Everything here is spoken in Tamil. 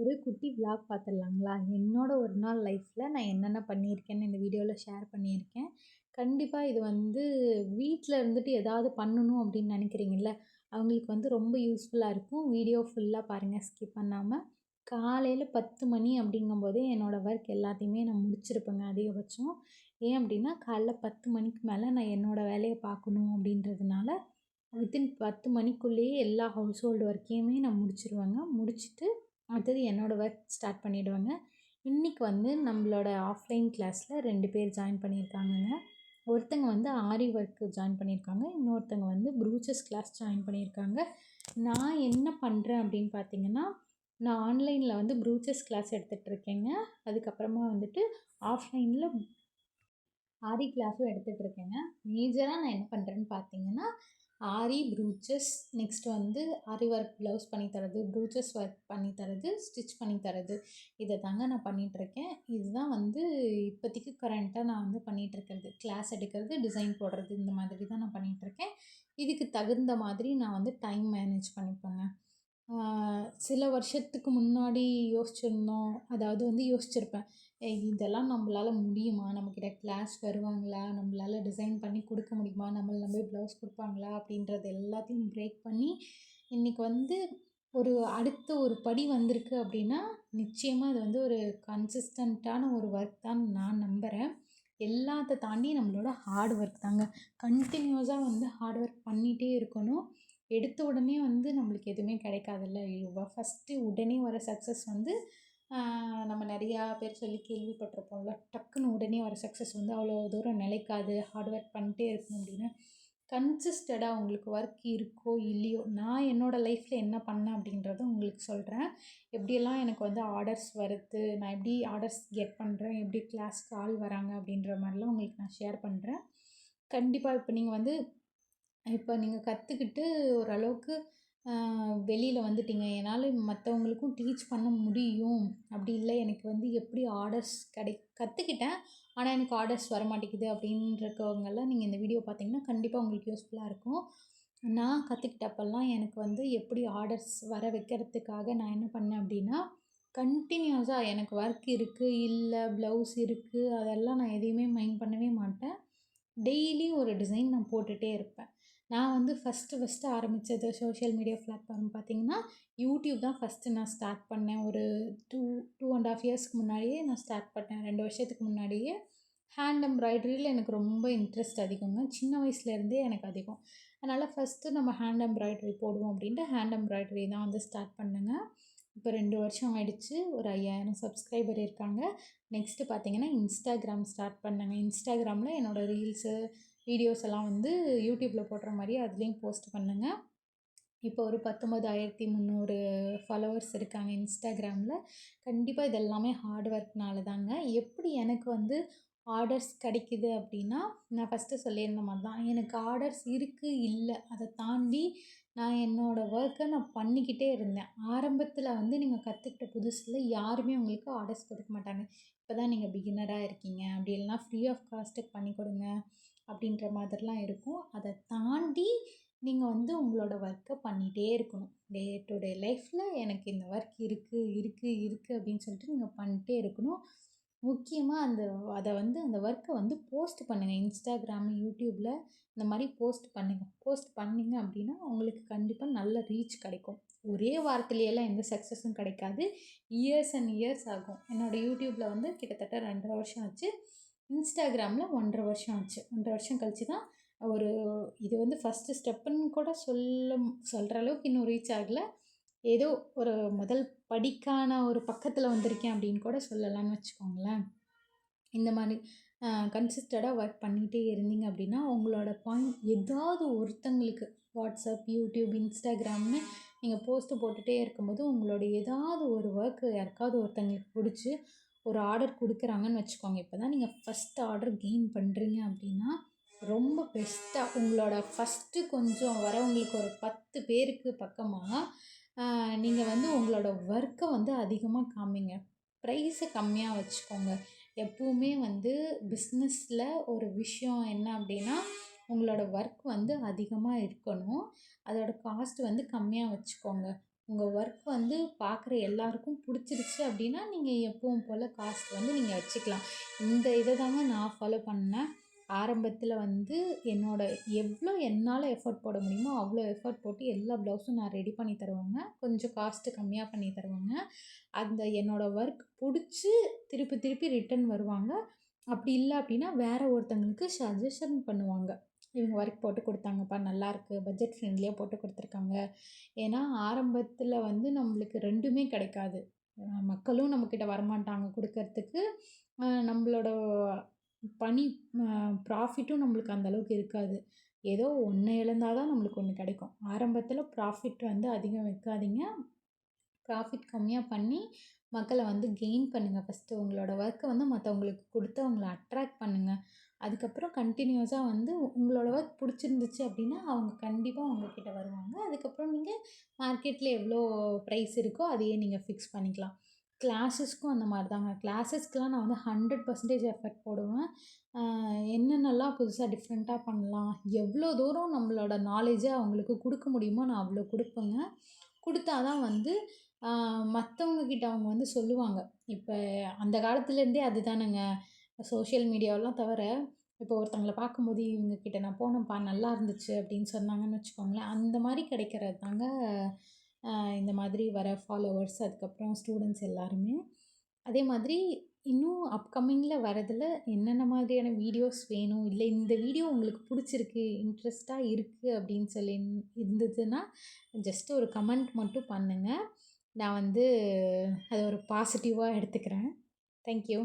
ஒரு குட்டி விலாக் பார்த்துடலாங்களா என்னோட ஒரு நாள் லைஃப்பில் நான் என்னென்ன பண்ணியிருக்கேன்னு இந்த வீடியோவில் ஷேர் பண்ணியிருக்கேன். கண்டிப்பாக இது வந்து வீட்டில் இருந்துட்டு ஏதாவது பண்ணணும் அப்படின்னு நினைக்கிறீங்கல்ல? அவங்களுக்கு வந்து ரொம்ப யூஸ்ஃபுல்லாக இருக்கும். வீடியோ ஃபுல்லாக பாருங்கள் ஸ்கிப் பண்ணாமல் காலையில் பத்து மணி அப்படிங்கும்போதே என்னோடய ஒர்க் எல்லாத்தையுமே நான் முடிச்சிருப்பேங்க அதிகபட்சம். ஏன் அப்படின்னா காலைல பத்து மணிக்கு மேலே நான் என்னோடய வேலையை பார்க்கணும் அப்படின்றதுனால வித்தின் பத்து மணிக்குள்ளேயே எல்லா ஹவுஸ் ஹோல்டு ஒர்க்கையுமே நான் முடிச்சிருவேங்க. முடிச்சுட்டு அடுத்தது என்னோடய ஒர்க் ஸ்டார்ட் பண்ணிவிடுவேங்க இன்றைக்கி வந்து நம்மளோட ஆஃப்லைன் கிளாஸில் ரெண்டு பேர் ஜாயின் பண்ணியிருக்காங்கங்க. ஒருத்தங்க வந்து ஆரி ஒர்க்கு ஜாயின் பண்ணியிருக்காங்க. இன்னொருத்தங்க வந்து ப்ரூச்சஸ் கிளாஸ் ஜாயின் பண்ணியிருக்காங்க. நான் என்ன பண்ணுறேன் அப்படின்னு பார்த்தீங்கன்னா நான் ஆன்லைனில் வந்து ப்ரூச்சஸ் கிளாஸ் எடுத்துகிட்டு இருக்கேங்க அதுக்கப்புறமா வந்துட்டு ஆஃப்லைனில் ஆரி கிளாஸும் எடுத்துகிட்டு இருக்கேங்க மேஜராக நான் என்ன பண்ணுறேன்னு பார்த்தீங்கன்னா ஆரி ப்ரூச்சஸ். நெக்ஸ்ட் வந்து ஆரி ஒர்க் ப்ளவுஸ் பண்ணி தரது ப்ரூச்சஸ் ஒர்க் பண்ணி தரது ஸ்டிச் பண்ணி தரது. இதை தாங்க நான் பண்ணிகிட்ருக்கேன் இதுதான் வந்து இப்போதைக்கு கரண்ட்டாக நான் வந்து பண்ணிகிட்ருக்கிறது கிளாஸ் எடுக்கிறது டிசைன் போடுறது இந்த மாதிரி தான் நான் பண்ணிகிட்ருக்கேன் இதுக்கு தகுந்த மாதிரி நான் வந்து டைம் மேனேஜ் பண்ணிப்பேங்க. சில வருஷத்துக்கு முன்னாடி யோசிச்சிருந்தோம். அதாவது வந்து யோசிச்சிருப்பேன். இதெல்லாம் நம்மளால் முடியுமா? நம்மக்கிட்ட கிளாஸ் வருவாங்களா? நம்மளால டிசைன் பண்ணி கொடுக்க முடியுமா? நம்மளை நம்பி ப்ளவுஸ் கொடுப்பாங்களா? அப்படின்றது எல்லாத்தையும் பிரேக் பண்ணி இன்றைக்கி வந்து ஒரு அடுத்த ஒரு படி வந்திருக்கு அப்படின்னா நிச்சயமாக இது வந்து ஒரு கன்சிஸ்டண்ட்டான ஒரு ஒர்க் தான் நான் நம்புகிறேன் எல்லாத்த தாண்டி நம்மளோட ஹார்ட் ஒர்க் தாங்க. கண்டினியூஸாக வந்து ஹார்ட் ஒர்க் பண்ணிகிட்டே இருக்கணும். எடுத்த உடனே வந்து நம்மளுக்கு எதுவுமே கிடைக்காதுல்ல. ஃபஸ்ட்டு உடனே வர சக்ஸஸ் வந்து நம்ம நிறையா பேர் சொல்லி கேள்விப்பட்டிருப்போம்ல டக்குன்னு உடனே வர சக்ஸஸ் வந்து அவ்வளோ தூரம் நிலைக்காது ஹார்ட் ஒர்க் பண்ணிட்டே இருக்கணும் அப்படின்னு. கன்சிஸ்டடாக உங்களுக்கு ஒர்க் இருக்கோ இல்லையோ நான் என்னோடய லைஃப்பில் என்ன பண்ணேன் அப்படின்றத உங்களுக்கு சொல்கிறேன் எப்படியெல்லாம் எனக்கு வந்து ஆர்டர்ஸ் வருது நான் எப்படி ஆர்டர்ஸ் கெட் பண்ணுறேன் எப்படி கிளாஸ்க்கு ஆள் வராங்க அப்படின்ற மாதிரிலாம் உங்களுக்கு நான் ஷேர் பண்ணுறேன் கண்டிப்பாக இப்போ நீங்கள் வந்து இப்போ நீங்கள் கற்றுக்கிட்டு ஓரளவுக்கு வெளியில் வந்துட்டீங்க. என்னால் மற்றவங்களுக்கும் டீச் பண்ண முடியும். அப்படி இல்லை எனக்கு வந்து எப்படி ஆர்டர்ஸ் கிடை கற்றுக்கிட்டேன் ஆனால் எனக்கு ஆர்டர்ஸ் வர மாட்டேங்குது அப்படின்றக்கவங்கெல்லாம் நீங்கள் இந்த வீடியோ பார்த்தீங்கன்னா கண்டிப்பாக உங்களுக்கு யூஸ்ஃபுல்லாக இருக்கும். நான் கற்றுக்கிட்டப்பெல்லாம் எனக்கு வந்து எப்படி ஆர்டர்ஸ் வர வைக்கிறதுக்காக நான் என்ன பண்ணேன் அப்படின்னா கண்டினியூஸாக எனக்கு ஒர்க் இருக்குது இல்லை ப்ளவுஸ் இருக்குது அதெல்லாம் நான் எதையுமே மைண்ட் பண்ணவே மாட்டேன். டெய்லி ஒரு டிசைன் நான் போட்டுகிட்டே இருப்பேன். நான் வந்து ஃபஸ்ட்டு ஃபஸ்ட்டு ஆரம்பித்தது சோஷியல் மீடியா பிளாட்ஃபார்ம் பார்த்திங்கன்னா யூடியூப் தான் ஃபஸ்ட்டு நான் ஸ்டார்ட் பண்ணேன். ஒரு டூ டூ அண்ட் ஆஃப் இயர்ஸ்க்கு முன்னாடியே நான் ஸ்டார்ட் பண்ணேன். ரெண்டு வருஷத்துக்கு முன்னாடியே ஹேண்ட் எம்ப்ராய்டரியில் எனக்கு ரொம்ப இன்ட்ரெஸ்ட் அதிகங்க. சின்ன வயசுலேருந்தே எனக்கு அதிகம். அதனால் ஃபஸ்ட்டு நம்ம ஹேண்ட் எம்ப்ராய்டரி போடுவோம் அப்படின்ட்டு ஹேண்ட் எம்ப்ராய்டரி தான் வந்து ஸ்டார்ட் பண்ணுங்க. இப்போ ரெண்டு வருஷம் ஆயிடுச்சு. ஒரு ஐயாயிரம் சப்ஸ்கிரைபர் இருக்காங்க. நெக்ஸ்ட்டு பார்த்தீங்கன்னா இன்ஸ்டாகிராம் ஸ்டார்ட் பண்ணேங்க. இன்ஸ்டாகிராமில் என்னோடய ரீல்ஸு வீடியோஸ் எல்லாம் வந்து யூடியூப்பில் போடுற மாதிரி அதுலேயும் போஸ்ட் பண்ணுங்கள் இப்போ ஒரு பத்தொம்பதாயிரத்தி முந்நூறு ஃபாலோவர்ஸ் இருக்காங்க இன்ஸ்டாகிராமில். கண்டிப்பாக இது எல்லாமே ஹார்ட் ஒர்க்னால தாங்க. எப்படி எனக்கு வந்து ஆர்டர்ஸ் கிடைக்கிது அப்படின்னா நான் ஃபஸ்ட்டு சொல்லியிருந்த மாதிரி தான். எனக்கு ஆர்டர்ஸ் இருக்குது இல்லை. அதை தாண்டி நான் என்னோடய ஒர்க்கை நான் பண்ணிக்கிட்டே இருந்தேன். ஆரம்பத்தில் வந்து நீங்கள் கற்றுக்கிட்ட புதுசில் யாருமே உங்களுக்கு ஆர்டர்ஸ் கொடுக்க மாட்டாங்க. இப்போ தான் நீங்கள் பிகினராக இருக்கீங்க. அப்படி இல்லைனா ஃப்ரீ ஆஃப் காஸ்ட்டுக்கு பண்ணி கொடுங்க. அப்படின்ற மாதிரிலாம் இருக்கும். அதை தாண்டி நீங்கள் வந்து உங்களோட ஒர்க்கை பண்ணிகிட்டே இருக்கணும். டே டு டே லைஃப்பில் எனக்கு இந்த ஒர்க் இருக்குது இருக்குது இருக்குது அப்படின்னு சொல்லிட்டு நீங்கள் பண்ணிட்டே இருக்கணும். முக்கியமாக அந்த அதை வந்து அந்த ஒர்க்கை வந்து போஸ்ட் பண்ணுங்கள் இன்ஸ்டாகிராம் யூடியூப்பில் இந்த மாதிரி போஸ்ட் பண்ணுங்கள் போஸ்ட் பண்ணிங்க அப்படின்னா உங்களுக்கு கண்டிப்பாக நல்ல ரீச் கிடைக்கும். ஒரே வாரத்துலையெல்லாம் எந்த சக்ஸஸும் கிடைக்காது. இயர்ஸ் அண்ட் இயர்ஸ் ஆகும். என்னோடய யூடியூப்பில் வந்து கிட்டத்தட்ட ரெண்டரை வருஷம் ஆச்சு. இன்ஸ்டாகிராமில் ஒன்றரை வருஷம் ஆச்சு. ஒன்றரை வருஷம் கழித்து தான் ஒரு இது வந்து ஃபஸ்ட்டு ஸ்டெப்புன்னு கூட சொல்ல சொல்கிற அளவுக்கு இன்னும் ரீச் ஆகலை. ஏதோ ஒரு முதல் படிக்கான ஒரு பக்கத்தில் வந்திருக்கேன் அப்படின்னு கூட சொல்லலாம்னு வச்சுக்கோங்களேன். இந்த மாதிரி கன்சிஸ்டடாக ஒர்க் பண்ணிகிட்டே இருந்தீங்க அப்படின்னா உங்களோட பாயிண்ட் ஏதாவது ஒருத்தங்களுக்கு வாட்ஸ்அப் யூடியூப் இன்ஸ்டாகிராம்னு நீங்கள் போஸ்ட்டு போட்டுகிட்டே இருக்கும்போது உங்களோட ஏதாவது ஒரு ஒர்க்கு யாருக்காவது ஒருத்தங்களுக்கு பிடிச்சி ஒரு ஆர்டர் கொடுக்குறாங்கன்னு வச்சுக்கோங்க. இப்போ தான் நீங்கள் ஃபஸ்ட் ஆர்டர் கெயின் பண்ணுறீங்க அப்படின்னா ரொம்ப பெஸ்ட்டாக உங்களோட ஃபஸ்ட்டு கொஞ்சம் வரவங்களுக்கு ஒரு பத்து பேருக்கு பக்கமாக நீங்கள் வந்து உங்களோட ஒர்க்கை வந்து அதிகமாக காமிங்க. ப்ரைஸை கம்மியாக வச்சுக்கோங்க. எப்போவுமே வந்து பிஸ்னஸில் ஒரு விஷயம் என்ன அப்படின்னா உங்களோட ஒர்க் வந்து அதிகமாக இருக்கணும். அதோட காஸ்ட் வந்து கம்மியாக வச்சுக்கோங்க. உங்கள் ஒர்க் வந்து பார்க்குற எல்லாருக்கும் பிடிச்சிருச்சு அப்படின்னா நீங்கள் எப்பவும் போல் காஸ்ட் வந்து நீங்கள் வச்சுக்கலாம். இந்த இதை தாங்க நான் ஃபாலோ பண்ணேன். ஆரம்பத்தில் வந்து என்னோடய எவ்வளோ என்னால் எஃபர்ட் போட முடியுமோ அவ்வளோ எஃபர்ட் போட்டு எல்லா ப்ளவுஸும் நான் ரெடி பண்ணி தருவேங்க. கொஞ்சம் காஸ்ட்டு கம்மியாக பண்ணி தருவேங்க. அந்த என்னோடய ஒர்க் பிடிச்சி திருப்பி திருப்பி ரிட்டன் வருவாங்க. அப்படி இல்லை அப்படின்னா வேறு ஒருத்தங்களுக்கு சஜஷன் பண்ணுவாங்க. இவங்க ஒர்க் போட்டு கொடுத்தாங்கப்பா நல்லாயிருக்கு பட்ஜெட் ஃப்ரெண்ட்லியாக போட்டு கொடுத்துருக்காங்க. ஏன்னா ஆரம்பத்தில் வந்து நம்மளுக்கு ரெண்டுமே கிடைக்காது. மக்களும் நம்மக்கிட்ட வரமாட்டாங்க கொடுக்கறதுக்கு. நம்மளோட பணி ப்ராஃபிட்டும் நம்மளுக்கு அந்தளவுக்கு இருக்காது. ஏதோ ஒன்று இழந்தால் தான் நம்மளுக்கு ஒன்று கிடைக்கும். ஆரம்பத்தில் ப்ராஃபிட் வந்து அதிகம் வைக்காதீங்க. ப்ராஃபிட் கம்மியாக பண்ணி மக்களை வந்து கெயின் பண்ணுங்கள் ஃபஸ்ட்டு உங்களோட ஒர்க்கை வந்து மற்றவங்களுக்கு கொடுத்து அவங்கள அட்ராக்ட் பண்ணுங்கள் அதுக்கப்புறம் கண்டினியூஸாக வந்து உங்களோட ஒர்க் பிடிச்சிருந்துச்சு அப்படின்னா அவங்க கண்டிப்பாக உங்கக்கிட்ட வருவாங்க. அதுக்கப்புறம் நீங்கள் மார்க்கெட்டில் எவ்வளோ ப்ரைஸ் இருக்கோ அதையே நீங்கள் ஃபிக்ஸ் பண்ணிக்கலாம். கிளாஸஸ்க்கும் அந்த மாதிரி தாங்க கிளாஸஸ்க்கெலாம் நான் வந்து ஹண்ட்ரட் பர்சன்டேஜ் எஃபெக்ட் போடுவேன். என்னென்னலாம் புதுசாக டிஃப்ரெண்ட்டாக பண்ணலாம் எவ்வளோ தூரம் நம்மளோட நாலேஜை அவங்களுக்கு கொடுக்க முடியுமோ நான் அவ்வளோ கொடுப்பேங்க. கொடுத்தா தான் வந்து மற்றவங்கக்கிட்ட அவங்க வந்து சொல்லுவாங்க. இப்போ அந்த காலத்துலேருந்தே அதுதானங்க. சோஷியல் மீடியாவெலாம் தவிர இப்போ ஒருத்தவங்கள பார்க்கும்போது இவங்கக்கிட்ட நான் போனேன்ப்பா நல்லா இருந்துச்சு அப்படின்னு சொன்னாங்கன்னு வச்சுக்கோங்களேன் அந்த மாதிரி கிடைக்கிறது தாங்க இந்த மாதிரி வர ஃபாலோவர்ஸ் அதுக்கப்புறம் ஸ்டூடெண்ட்ஸ் எல்லாருமே. அதே மாதிரி இன்னும் அப்கமிங்கில் வரதில் என்னென்ன மாதிரியான வீடியோஸ் வேணும்? இல்லை இந்த வீடியோ உங்களுக்கு பிடிச்சிருக்கு இன்ட்ரெஸ்ட்டாக இருக்குது அப்படின்னு சொல்லி இருந்ததுன்னா ஜஸ்ட் ஒரு கமெண்ட் மட்டும் பண்ணுங்கள் நான் வந்து அதை ஒரு பாசிட்டிவாக எடுத்துக்கிறேன். தேங்க்யூ